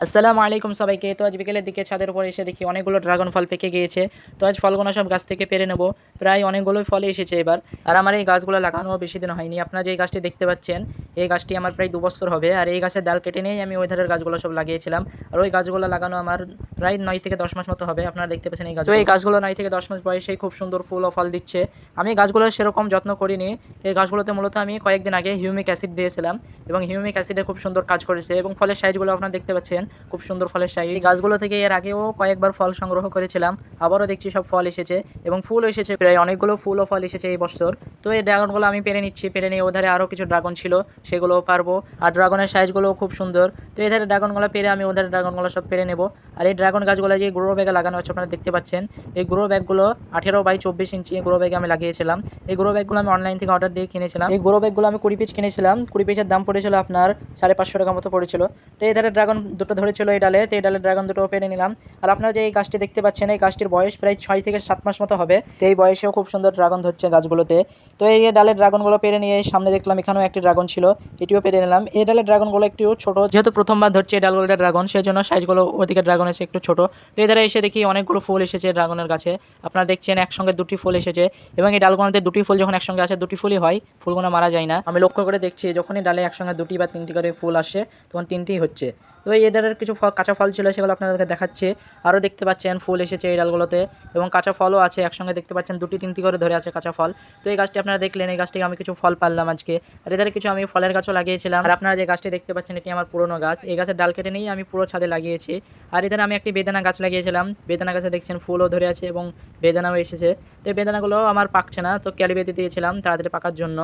আসসালামু আলাইকুম সবাইকে। তো আজ বিকেলের দিকে ছাদের উপর এসে দেখি অনেকগুলো ড্রাগন ফল পেকে গিয়েছে। তো আজ ফলগুলো সব গাছ থেকে পেরে নেব। প্রায় অনেকগুলোই ফল এসেছে এবার। আর আমার এই গাছগুলো লাগানো বেশি দিন হয়নি। আপনারা যে গাছটি দেখতে পাচ্ছেন, এই গাছটি আমার প্রায় দু বছর হবে। আর এই গাছের ডাল কেটে নিয়েই আমি ওই ধারের গাছগুলো সব লাগিয়েছিলাম। আর ওই গাছগুলো লাগানো আমার প্রায় নয় থেকে দশ মাস মতো হবে। আপনারা দেখতে পাচ্ছেন এই গাছ। এই গাছগুলো নয় থেকে দশ মাস বয়সেই খুব সুন্দর ফুল ও ফল দিচ্ছে। আমি গাছগুলো সেরকম যত্ন করিনি। এই গাছগুলোতে মূলত আমি কয়েকদিন আগে হিউমিক অ্যাসিড দিয়েছিলাম এবং হিউমিক অ্যাসিডে খুব সুন্দর কাজ করেছে এবং ফলের সাইজগুলো আপনারা দেখতে পাচ্ছেন। খুব সুন্দর ফলের সাইজ এই গাছগুলো থেকে এর আগেও কয়েকবার ফল সংগ্রহ করেছিলাম, আবারও দেখছি সব ফল এসেছে এবং ফুল এসেছে, প্রায় অনেকগুলো ফুল ও ফল এসেছে এই বছর। তো এই ড্রাগনগুলো আমি পেরে নিচ্ছি, পেরে নিয়ে ওধারে আরও কিছু ড্রাগন ছিল, সেগুলোও পারব। আর ড্রাগনের সাইজগুলোও খুব সুন্দর। তো এধারে ড্রাগনগুলো পেরে আমি ওধারে ড্রাগনগুলো সব পেরে নেব। আর এই ড্রাগন গাছগুলো যে গ্রো ব্যাগে লাগানো আছে, আপনারা দেখতে পাচ্ছেন, এই গ্রো ব্যাগগুলো আঠেরো বাই চব্বিশ ইঞ্চি গ্রো ব্যাগে আমি লাগিয়েছিলাম। এই গ্রো ব্যাগগুলো আমি অনলাইন থেকে অর্ডার দিয়ে কিনেছিলাম। এই গ্রো ব্যাগগুলো আমি কুড়ি পিস কিনেছিলাম, কুড়ি পিসের দাম পড়েছিল আপনার সাড়ে পাঁচশো টাকা মতো পড়েছিল। তো এই ধারে ড্রাগন দুটো ধরেছিল এই ডালে, তো এই ডালে ড্রাগন দুটো পেরে নিলাম। আর আপনারা যে এই গাছটি দেখতে পাচ্ছেন, এই গাছটির বয়স প্রায় ছয় থেকে সাত মাস মতো হবে। তো এই বয়সেও খুব সুন্দর ড্রাগন ধরছে গাছগুলোতে। তো এই ডালের ড্রাগনগুলো পেরে নিয়ে সামনে দেখলাম, এখানেও একটি ড্রাগন ছিল, এটিও পেরে নিলাম। এই ডালের ড্রাগনগুলো একটু ছোট, যেহেতু প্রথমবার ধরছে এই ডালগুলোতে ড্রাগন সেই জন্য সাইজগুলো ওদিকে ড্রাগন এসে একটু ছোট। তো এধারে এসে দেখি অনেকগুলো ফুল এসেছে ড্রাগনের গাছে। আপনারা দেখছেন একসঙ্গে দুটি ফুল এসেছে এবং এই ডালগুলোতে দুটি ফুল যখন একসঙ্গে আসে, দুটি ফুলই হয়, ফুলগুলো মারা যায় না। আমি লক্ষ্য করে দেখছি, যখনই ডালে একসঙ্গে দুটি বা তিনটি করে ফুল আসে, তখন তিনটিই হচ্ছে। তো এই এদের কিছু ফল, কাঁচা ফল ছিল সেগুলো আপনাদেরকে দেখাচ্ছে। আরও দেখতে পাচ্ছেন, ফুল এসেছে এই ডালগুলোতে এবং কাঁচা ফলও আছে, একসঙ্গে দেখতে পাচ্ছেন, দুটি তিনটি করে ধরে আছে কাঁচা ফল। তো এই গাছটি আপনারা দেখলেন, এই গাছটিকে আমি কিছু ফল পারলাম আজকে। আর এদের কিছু আমি ফলের গাছও লাগিয়েছিলাম। আর আপনারা যে গাছটি দেখতে পাচ্ছেন, এটি আমার পুরনো গাছ। এই গাছের ডাল কেটে নিয়েই আমি পুরো ছাদে লাগিয়েছি। আর এদের আমি একটি বেদানা গাছ লাগিয়েছিলাম। বেদানা গাছে দেখছেন, ফুলও ধরে আছে এবং বেদানাও এসেছে। তো এই বেদানাগুলো আমার পাকছে না, তো ক্যালিবেতে দিয়েছিলাম তাড়াতাড়ি পাকার জন্য।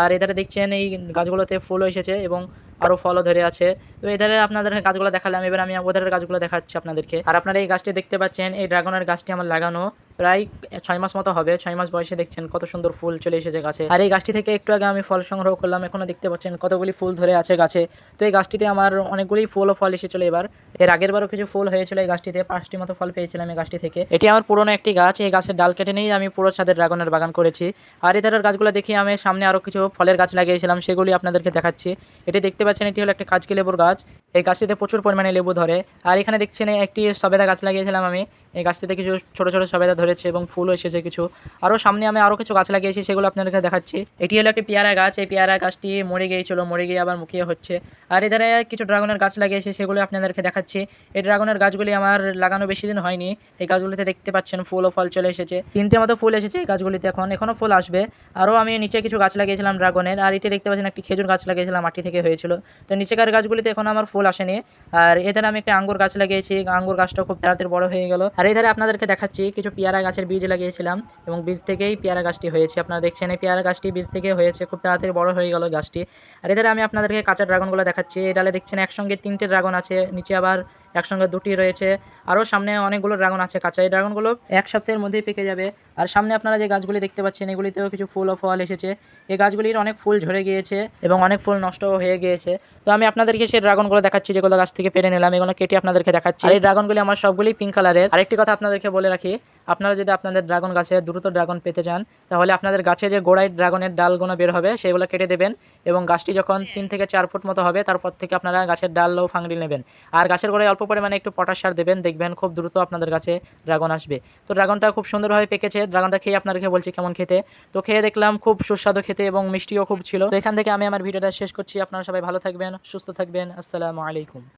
আর এধারে দেখছেন, এই গাছগুলোতে ফুলও এসেছে এবং আরও ফলও ধরে আছে। তো এধারে আপনাদের গাছগুলো দেখালাম। এবার আমি ওদের গাছগুলো দেখাচ্ছি আপনাদেরকে। আর আপনারা এই গাছটি দেখতে পাচ্ছেন, এই ড্রাগনের গাছটি আমার লাগানো। প্রায় ছয় মাস মতো হবে, ছয় মাস বয়সে দেখছেন কত সুন্দর ফুল চলে এসেছে গাছে। আর এই গাছটি থেকে একটু আগে আমি ফল সংগ্রহ করলাম এখনও দেখতে পাচ্ছেন কতগুলি ফুল ধরে আছে গাছে। তো এই গাছটিতে আমার অনেকগুলি ফুল ও ফল এসেছিল এবার। এর আগের বারও কিছু ফুল হয়েছিল এই গাছটিতে, পাঁচটি মতো ফল পেয়েছিলাম এই গাছটি থেকে। এটি আমার পুরনো একটি গাছ, এই গাছের ডাল কেটে নিয়েই আমি পুরো ছাদের ড্রাগনের বাগান করেছি। আর এই ধারের গাছগুলো দেখি আমি সামনে আরও কিছু ফলের গাছ লাগিয়েছিলাম, সেগুলি আপনাদেরকে দেখাচ্ছি। এটি দেখতে পাচ্ছেন, এটি হলো একটা কাজকি লেবুর গাছ। এই গাছটিতে প্রচুর পরিমাণে লেবু ধরে। আর এখানে দেখছেন একটি সবেদা গাছ লাগিয়েছিলাম আমি। এই গাছটিতে কিছু ছোটো ছোটো সবেদা ধরেছে এবং ফুলও এসেছে কিছু। আরও সামনে আমি আরও কিছু গাছ লাগিয়েছি, সেগুলো আপনাদেরকে দেখাচ্ছি। এটি হলো একটি পেয়ারা গাছ, এই পেয়ারা গাছটি মরে গিয়েছিল, মরে গিয়ে আবার মুখিয়ে হচ্ছে। আর এধারে কিছু ড্রাগনের গাছ লাগিয়েছি, সেগুলো আপনাদেরকে দেখাচ্ছি। এই ড্রাগনের গাছগুলি আমার লাগানো বেশি দিন হয়নি। এই গাছগুলিতে দেখতে পাচ্ছেন ফুল ও ফল চলে এসেছে। তিনটে মতো ফুল এসেছে এই গাছগুলিতে এখন এখনও ফুল আসবে। আরও আমি নিচে কিছু গাছ লাগিয়েছিলাম ড্রাগনের, আর এটি দেখতে পাচ্ছেন একটি খেজুর গাছ লাগিয়েছিলাম, মাটি থেকে হয়েছিল। তো নিচেকার গাছগুলিতে এখন আমার ফুল আসেনি। আর এধারে আমি একটা আঙ্গুর গাছ লাগিয়েছি, আঙ্গুর গাছটা খুব তাড়াতাড়ি বড় হয়ে গেল। আর এধারে আপনাদেরকে দেখাচ্ছি কিছু পেয়ারা গাছের বীজ লাগিয়েছিলাম এবং বীজ থেকেই পেয়ারা গাছটি হয়েছে। আপনারা দেখছেন, এই পেয়ারা গাছটি বীজ থেকে হয়েছে। খুব তাড়াতাড়ি বড় হয়ে গেল গাছটি। আর এদের আমি আপনাদেরকে কাঁচা ড্রাগনগুলো দেখাচ্ছি। এই ডালে দেখছেন একসঙ্গে তিনটে ড্রাগন আছে। নিচে আবার একসঙ্গে দুটি রয়েছে। আরও সামনে অনেকগুলো ড্রাগন আছে কাঁচা। এই ড্রাগনগুলো এক সপ্তাহের মধ্যেই পেকে যাবে। আর সামনে আপনারা যে গাছগুলি দেখতে পাচ্ছেন, এগুলিতেও কিছু ফুল ও ফল এসেছে। এই গাছগুলির অনেক ফুল ঝরে গিয়েছে এবং অনেক ফুল নষ্টও হয়ে গিয়েছে। তো আমি আপনাদেরকে সেই ড্রাগনগুলো দেখাচ্ছি যেগুলো গাছ থেকে পেরে নিলাম, এগুলো কেটে আপনাদেরকে দেখাচ্ছি। এই ড্রাগনগুলি আমার সবগুলি পিঙ্ক কালারের আরেকটি কথা আপনাদেরকে বলে রাখি, আপনারা যদি আপনাদের ড্রাগন গাছে দ্রুত ড্রাগন পেতে চান, তাহলে আপনাদের গাছে যে গোড়ায় ড্রাগনের ডালগুলো বের হবে, সেগুলো কেটে দেবেন এবং গাছটি যখন তিন থেকে চার ফুট মতো হবে, তারপর থেকে আপনারা গাছের ডাল ও ফাংড়ি নেবেন। আর গাছের গোড়ায় অল্প পরিমাণে একটু পটাশ সার দেবেন, দেখবেন খুব দ্রুত আপনাদের কাছে ড্রাগন আসবে। তো ড্রাগনটা খুব সুন্দরভাবে পেকেছে ড্রাগনটা খেয়ে আপনাদেরকে বলছি কেমন খেতে। তো খেয়ে দেখলাম খুব সুস্বাদু খেতে এবং মিষ্টিও খুব ছিল। তো এখান থেকে আমি আমার ভিডিওটা শেষ করছি, আপনারা সবাই ভালো থাকবেন, সুস্থ থাকবেন, আসসালামু আলাইকুম।